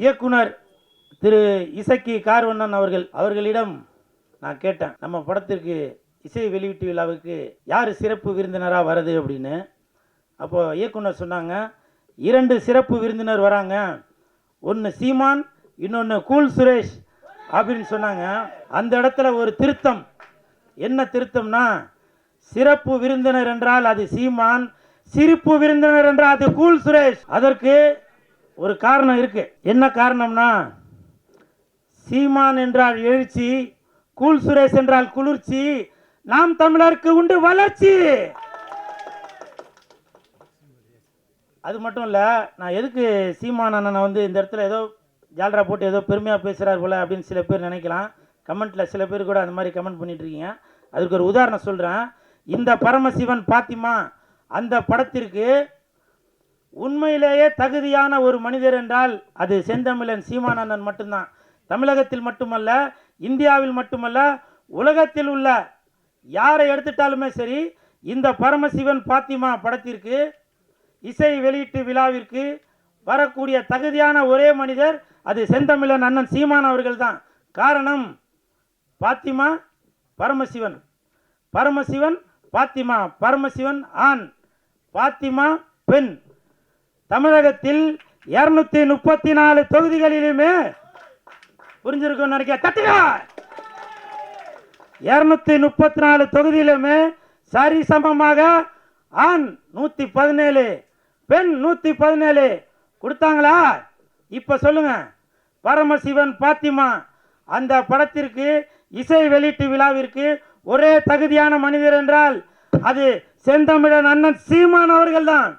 இயக்குனர் திரு இசக்கி கார்வண்ணன் அவர்கள் அவர்களிடம் நான் கேட்டேன் நம்ம படத்திற்கு இசை வெளியீட்டு விழாவுக்கு யார் சிறப்பு விருந்தினராக வருது அப்படின்னு. அப்போது இயக்குனர் சொன்னாங்க இரண்டு சிறப்பு விருந்தினர் வராங்க. ஒன்று சீமான் இன்னொன்று கூல் சுரேஷ் அப்படின்னு சொன்னாங்க. அந்த இடத்துல ஒரு திருத்தம். என்ன திருத்தம்னா சிறப்பு விருந்தினர் என்றால் அது சீமான் சிரிப்பு விருந்தினர் என்றால் அது கூல் சுரேஷ். அதற்கு ஒரு காரணம் இருக்கு. என்ன காரணம்னா சீமான் என்றால் எழுச்சி கூல் சுரேஷ் என்றால் குளிர்ச்சி நாம் தமிழருக்கு உண்டு வளர்ச்சி. அது மட்டும் இல்லை நான் எதுக்கு சீமான் அண்ணனை வந்து இந்த இடத்துல ஏதோ ஜால்ரா போட்டு ஏதோ பெருமையாக பேசுகிறார் போல அப்படின்னு சில பேர் நினைக்கலாம். கமெண்ட்டில் சில பேர் கூட அந்த மாதிரி கமெண்ட் பண்ணிட்டு இருக்கீங்க. அதுக்கு ஒரு உதாரணம் சொல்கிறேன் இந்த பரமசிவன் பாத்திமா அந்த படத்திற்கு உண்மையிலேயே தகுதியான ஒரு மனிதர் என்றால் அது செந்தமிழன் சீமானந்தன் மட்டும்தான். தமிழகத்தில் மட்டுமல்ல இந்தியாவில் மட்டுமல்ல உலகத்தில் உள்ள யாரை எடுத்துட்டாலுமே சரி இந்த பரமசிவன் பாத்திமா படத்திற்கு இசை வெளியீட்டு விழாவிற்கு வரக்கூடிய தகுதியான ஒரே மனிதர் அது செந்தமிழன் அண்ணன் சீமான் அவர்கள் தான் காரணம் பாத்திமா பரமசிவன். பரமசிவன் பாத்திமா பரமசிவன் ஆண். பாத்திமா பெண். தமிழகத்தில் இருநூத்தி முப்பத்தி நாலு தொகுதிகளிலுமே புரிஞ்சிருக்கும் நினைக்க தட்டுங்க இருநூத்தி முப்பத்தி நாலு தொகுதியிலுமே சரிசமமாக ஆண் நூத்தி பதினேழு பெண் நூத்தி பதினேழு கொடுத்தாங்களா? இப்ப சொல்லுங்க. பரமசிவன் பாத்திமா அந்த படத்திற்கு இசை வெளியீட்டு விழாவிற்கு ஒரே தகுதியான மனிதர் என்றால் அது செந்தமிழன் அண்ணன் சீமான் அவர்கள்தான்.